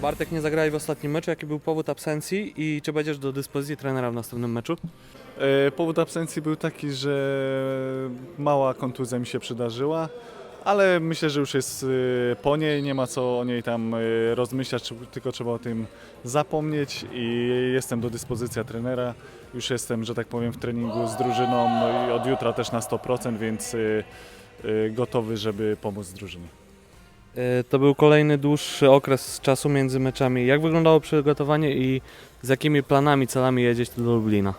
Bartek nie zagrałeś w ostatnim meczu. Jaki był powód absencji i czy będziesz do dyspozycji trenera w następnym meczu? E, Powód absencji był taki, że mała kontuzja mi się przydarzyła, ale myślę, że już jest e, po niej, nie ma co o niej tam e, rozmyślać, tylko trzeba o tym zapomnieć i jestem do dyspozycji trenera. Już jestem, że tak powiem, w treningu z drużyną i od jutra też na 100%, więc e, e, gotowy, żeby pomóc drużynie. E, To był kolejny dłuższy okres czasu między meczami. Jak wyglądało przygotowanie i z jakimi planami, celami jedziesz do Lublina?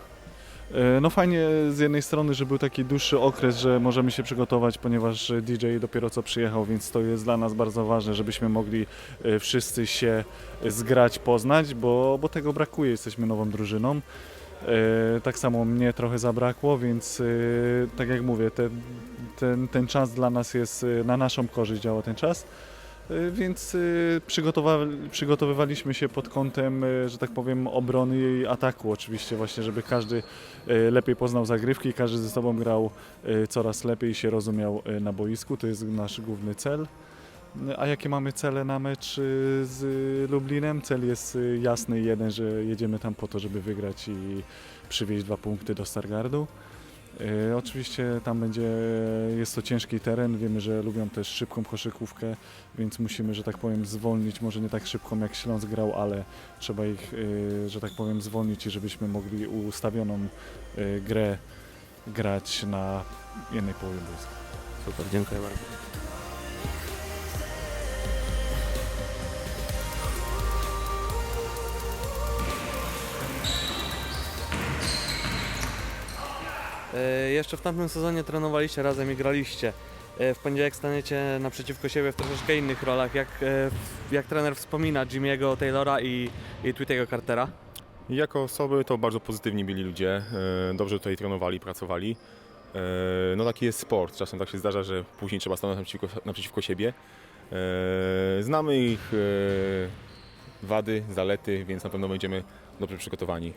E, No fajnie z jednej strony, że był taki dłuższy okres, że możemy się przygotować, ponieważ DJ dopiero co przyjechał, więc to jest dla nas bardzo ważne, żebyśmy mogli e, wszyscy się zgrać, poznać, bo, bo tego brakuje, jesteśmy nową drużyną. Tak samo mnie trochę zabrakło, więc tak jak mówię, ten, ten, ten czas dla nas jest e, na naszą korzyść działa ten czas. E, Więc przygotowa- przygotowywaliśmy się pod kątem, że tak powiem, obrony i ataku oczywiście właśnie, żeby każdy lepiej poznał zagrywki, każdy ze sobą grał coraz lepiej i się rozumiał na boisku. To jest nasz główny cel. A jakie mamy cele na mecz z Lublinem? Cel jest jasny jeden, że jedziemy tam po to, żeby wygrać i przywieźć dwa punkty do Stargardu. E, Oczywiście tam będzie, jest to ciężki teren, wiemy, że lubią też szybką koszykówkę, więc musimy, że tak powiem, zwolnić, może nie tak szybką jak Śląsk grał, ale trzeba ich, e, że tak powiem, zwolnić i żebyśmy mogli ustawioną e, grę grać na jednej połowie boiska. Super, dziękuję bardzo. Jeszcze w tamtym sezonie trenowaliście razem i graliście. E, W poniedziałek staniecie naprzeciwko siebie w troszeczkę innych rolach. Jak, e, jak trener wspomina Jimmy'ego Taylora i, i Tweetiego Cartera? Jako osoby to bardzo pozytywni byli ludzie, e, dobrze tutaj trenowali, pracowali. E, No taki jest sport, czasem tak się zdarza, że później trzeba stanąć naprzeciwko, naprzeciwko siebie. E, Znamy ich e, wady, zalety, więc na pewno będziemy dobrze przygotowani.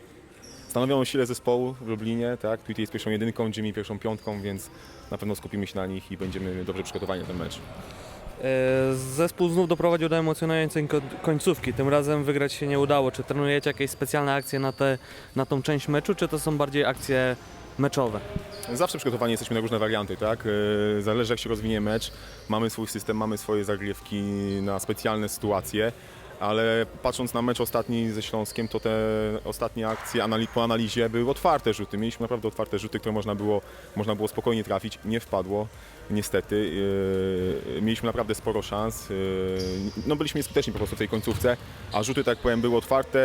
Stanowią o sile zespołu w Lublinie, tak? Tweety jest pierwszą jedynką, Jimmy pierwszą piątką, więc na pewno skupimy się na nich i będziemy dobrze przygotowani na ten mecz. E, Zespół znów doprowadził do emocjonującej ko- końcówki. Tym razem wygrać się nie udało. Czy trenujecie jakieś specjalne akcje na, te, na tą część meczu, czy to są bardziej akcje meczowe? Zawsze przygotowani jesteśmy na różne warianty, tak? E, Zależy jak się rozwinie mecz. Mamy swój system, mamy swoje zagrywki na specjalne sytuacje, ale patrząc na mecz ostatni ze Śląskiem, to te ostatnie akcje po analizie były otwarte rzuty. Mieliśmy naprawdę otwarte rzuty, które można było, można było spokojnie trafić. Nie wpadło, niestety. E, Mieliśmy naprawdę sporo szans. E, No byliśmy nieskuteczni po prostu w tej końcówce, a rzuty, tak powiem, były otwarte.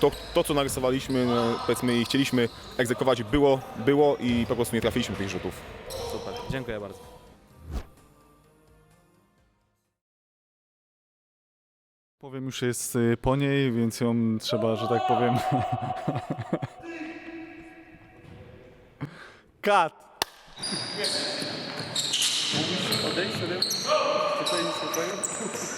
To, to co narysowaliśmy, no, powiedzmy i chcieliśmy egzekwować, było, było i po prostu nie trafiliśmy tych rzutów. Super, dziękuję bardzo. Powiem już jest y, po niej, więc ją trzeba, że tak powiem. Kat! Odejść spokojnie.